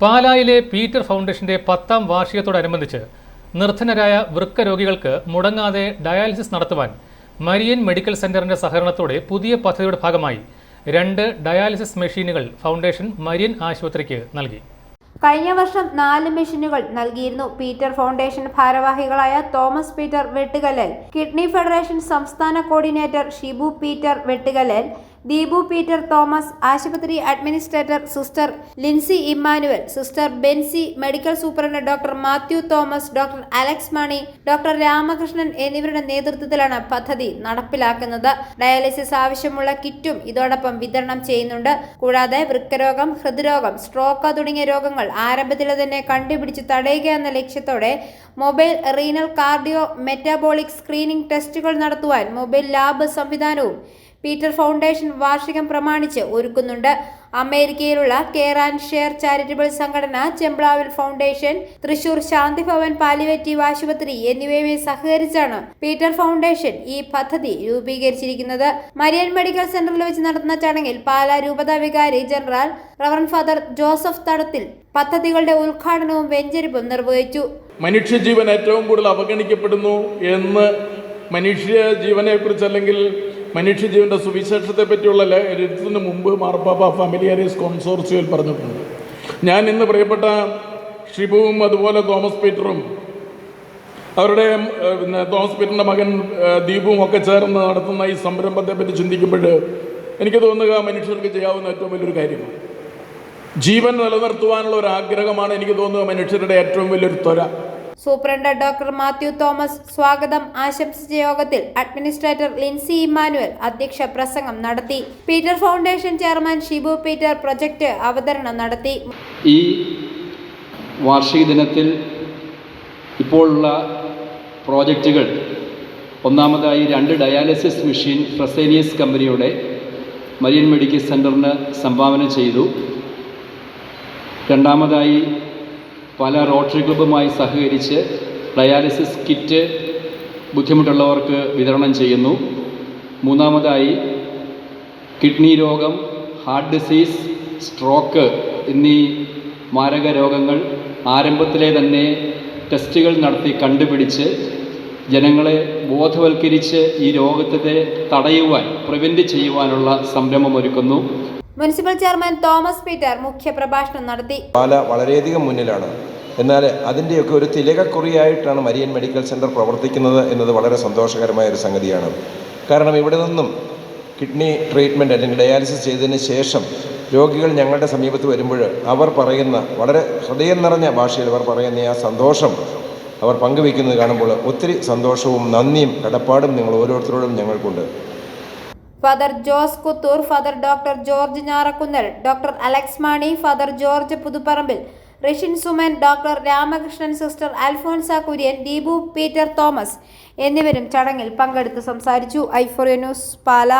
പാലായിലെ പീറ്റർ ഫൗണ്ടേഷന്റെ പത്താം വാർഷികത്തോടനുബന്ധിച്ച് നിർധനരായ വൃക്ക രോഗികൾക്ക് മുടങ്ങാതെ ഡയാലിസിസ് നടത്തുവാൻ മരിയൻ മെഡിക്കൽ സെന്ററിന്റെ സഹകരണത്തോടെ പുതിയ പദ്ധതിയുടെ ഭാഗമായി രണ്ട് ഡയാലിസിസ് മെഷീനുകൾ ഫൗണ്ടേഷൻ മരിയൻ ആശുപത്രിക്ക് നൽകി. കഴിഞ്ഞ വർഷം നാല് മെഷീനുകൾ നൽകിയിരുന്നു പീറ്റർ ഫൗണ്ടേഷൻ ഭാരവാഹികളായ Thomas Peter Vettukallel kidney federation സംസ്ഥാന coordinator Shibu Peter Vettukallel Deepu Peter Thomas ആശുപത്രി administrator sister Lincy Emmanuel sister Bency medical superintendent doctor Mathew Thomas doctor Alex Mani doctor Ramakrishnan എന്നിവരുടെ നേതൃത്വത്തിലാണ് പദ്ധതി നടപ്പിലാക്കുന്നത്. ഡയാലിസിസ് ആവശ്യമുള്ള കിറ്റും ഇതോടൊപ്പം വിതരണം ചെയ്യുന്നുണ്ട്. കൂടാതെ വൃക്കരോഗം ഹൃദ്രോഗം സ്ട്രോക്ക് തുടങ്ങിയ രോഗങ്ങൾ ആരംഭത്തിൽ തന്നെ കണ്ടുപിടിച്ച് തടയുക എന്ന ലക്ഷ്യത്തോടെ mobile renal cardio metabolic screening ടെസ്റ്റുകൾ നടത്തുവാൻ മൊബൈൽ ലാബ് സംവിധാനവും പീറ്റർ ഫൗണ്ടേഷൻ വാർഷികം പ്രമാണിച്ച് ഒരുക്കുന്നുണ്ട്. അമേരിക്കയിലുള്ള കെയർ ആൻഡ് ഷെയർ ചാരിറ്റബിൾ സംഘടന ചെമ്പ്ലാവിൽ ഫൗണ്ടേഷൻ തൃശൂർ ശാന്തിഭവൻ പാലിവേറ്റീവ് ആശുപത്രി എന്നിവയുമായി സഹകരിച്ചാണ് പീറ്റർ ഫൗണ്ടേഷൻ ഈ പദ്ധതി രൂപീകരിച്ചിരിക്കുന്നത്. മരിയൻ മെഡിക്കൽ സെന്ററിൽ വെച്ച് നടത്തുന്ന ചടങ്ങിൽ പാലാ രൂപതാ വികാരി ജനറൽ റവറൻ ഫാദർ ജോസഫ് തടത്തിൽ പദ്ധതികളുടെ ഉദ്ഘാടനവും വെഞ്ചരിപ്പും നിർവഹിച്ചു. മനുഷ്യജീവൻ ഏറ്റവും കൂടുതൽ അവഗണിക്കപ്പെടുന്നു എന്ന് മനുഷ്യ ജീവനെക്കുറിച്ച് അല്ലെങ്കിൽ മനുഷ്യജീവന്റെ സുവിശേഷത്തെ പറ്റിയുള്ള എഴുത്തിന് മുമ്പ് മാർപ്പാപ്പ ഫാമിലിയാരീസ് കോൺസോർസിയോയിൽ പറഞ്ഞിട്ടുണ്ട്. ഞാൻ ഇന്ന് പ്രിയപ്പെട്ട ഷിബുവും അതുപോലെ തോമസ് പീറ്ററും അവരുടെ പിന്നെ തോമസ് പീറ്ററിന്റെ മകൻ ദീപും ഒക്കെ ചേർന്ന് നടത്തുന്ന ഈ സംരംഭത്തെ പറ്റി ചിന്തിക്കുമ്പോൾ എനിക്ക് തോന്നുക മനുഷ്യർക്ക് ചെയ്യാവുന്ന ഏറ്റവും വലിയൊരു കാര്യമാണ്. ജീവൻ നിലനിർത്തുവാനുള്ള ഒരു ആഗ്രഹമാണ് എനിക്ക് തോന്നുക മനുഷ്യരുടെ ഏറ്റവും വലിയൊരു ത്വര. സൂപ്രണ്ട് ഡോക്ടർ മാത്യു തോമസ് സ്വാഗതം. ആശംസിച്ച യോഗത്തിൽ അഡ്മിനിസ്ട്രേറ്റർ ലിൻസി ഇമ്മാനുവൽ അധ്യക്ഷ പ്രസംഗം നടത്തി. Peter foundation chairman Shibu Peter project അവതരണം നടത്തി. ഈ വാർഷിക ദിനത്തിൽ ഇപ്പോഴുള്ള പ്രോജക്റ്റുകൾ ഒന്നാമതായി രണ്ട് ഡയാലിസിസ് മെഷീൻ ഫ്രസേനിയസ് കമ്പനിയുടെ മരിയൻ മെഡിക്കൽ സെന്ററിന് സംഭാവന ചെയ്തു. രണ്ടാമതായി പല റോട്ടറി ക്ലബ്ബുമായി സഹകരിച്ച് ഡയാലിസിസ് കിറ്റ് ബുദ്ധിമുട്ടുള്ളവർക്ക് വിതരണം ചെയ്യുന്നു. മൂന്നാമതായി കിഡ്നി രോഗം ഹാർട്ട് ഡിസീസ് സ്ട്രോക്ക് എന്നീ മാരക രോഗങ്ങൾ ആരംഭത്തിലെ തന്നെ ടെസ്റ്റുകൾ നടത്തി കണ്ടുപിടിച്ച് ജനങ്ങളെ ബോധവൽക്കരിച്ച് ഈ രോഗത്തെ തടയുവാൻ പ്രിവെന്റ് ചെയ്യുവാനുള്ള സംരംഭം ഒരുക്കുന്നു. മുനിസിപ്പൽ ചെയർമാൻ തോമസ് പീറ്റർ മുഖ്യപ്രഭാഷണം നടത്തി. പാല വളരെയധികം മുന്നിലാണ്. എന്നാൽ അതിന്റെയൊക്കെ ഒരു തിലകക്കുറിയായിട്ടാണ് മരിയൻ മെഡിക്കൽ സെന്റർ പ്രവർത്തിക്കുന്നത് എന്നത് വളരെ സന്തോഷകരമായ ഒരു സംഗതിയാണ്. കാരണം ഇവിടെ നിന്നും കിഡ്നി ട്രീറ്റ്മെന്റ് അല്ലെങ്കിൽ ഡയാലിസിസ് ചെയ്തതിന് ശേഷം രോഗികൾ ഞങ്ങളുടെ സമീപത്ത് വരുമ്പോൾ അവർ പറയുന്ന വളരെ ഹൃദയം നിറഞ്ഞ ഭാഷയിൽ അവർ പറയുന്ന ആ സന്തോഷം അവർ പങ്കുവയ്ക്കുന്നത് കാണുമ്പോൾ ഒത്തിരി സന്തോഷവും നന്ദിയും കടപ്പാടും നിങ്ങൾ ഓരോരുത്തരോടും ഞങ്ങൾക്കുണ്ട്. Father Jose Kuthur father doctor George Njarakkunnel doctor Alex Mani father George Puthupparambil Rishin Suman doctor Ramakrishnan sister Alphonsa Kurian Deepu Peter Thomas എന്നിവരും ചടങ്ങിൽ പങ്കെടുത്ത് സംസാരിച്ചു. ഐഫോറിയ ന്യൂസ് പാല.